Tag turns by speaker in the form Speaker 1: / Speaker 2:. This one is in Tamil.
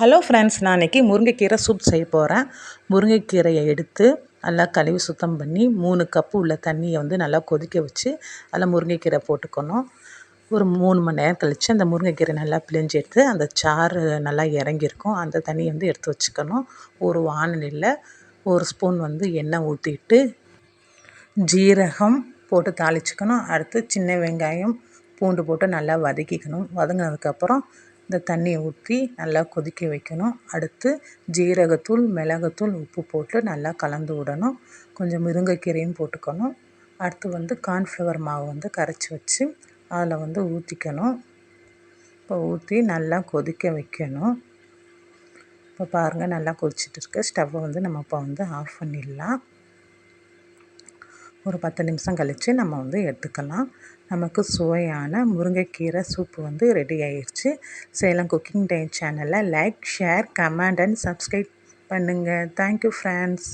Speaker 1: ஹலோ ஃப்ரெண்ட்ஸ் நான் இன்றைக்கி முருங்கைக்கீரை சூப் செய்ய போகிறேன் முருங்கைக்கீரையை எடுத்து நல்லா கழுவி சுத்தம் பண்ணி மூணு கப்பு உள்ள தண்ணியை வந்து நல்லா கொதிக்க வச்சு அதில் முருங்கைக்கீரை போட்டுக்கணும். ஒரு மூணு மணி நேரம் கழித்து அந்த முருங்கைக்கீரை நல்லா பிழிஞ்சு எடுத்து அந்த சாறு நல்லா இறங்கியிருக்கும். அந்த தண்ணியை வந்து எடுத்து வச்சுக்கணும். ஒரு வானலியில் ஒரு ஸ்பூன் வந்து எண்ணெய் ஊற்றிட்டு ஜீரகம் போட்டு தாளிச்சுக்கணும். அடுத்து சின்ன வெங்காயம் பூண்டு போட்டு நல்லா வதக்கிக்கணும். வதங்கினதுக்கப்புறம் இந்த தண்ணியை ஊற்றி நல்லா கொதிக்க வைக்கணும். அடுத்து ஜீரகத்தூள் மிளகுத்தூள் உப்பு போட்டு நல்லா கலந்து விடணும். கொஞ்சம் முருங்கைக்கீரையும் போட்டுக்கணும். அடுத்து வந்து கார்ன்ஃப்ளவர் மாவு வந்து கரைச்சி வச்சு அதில் வந்து ஊற்றிக்கணும். இப்போ ஊற்றி நல்லா கொதிக்க வைக்கணும். இப்போ பாருங்கள் நல்லா கொதிச்சிட்டு இருக்கு. ஸ்டவ்வை வந்து நம்ம இப்போ வந்து ஆஃப் பண்ணிடலாம். ஒரு பத்து நிமிஷம் கழித்து நம்ம வந்து எடுத்துக்கலாம். நமக்கு சுவையான முருங்கைக்கீரை சூப்பு வந்து ரெடி ஆயிடுச்சு சேலம் குக்கிங் டைம் சேனலில் like share comment and subscribe பண்ணுங்கள் தேங்க்யூ ஃப்ரெண்ட்ஸ்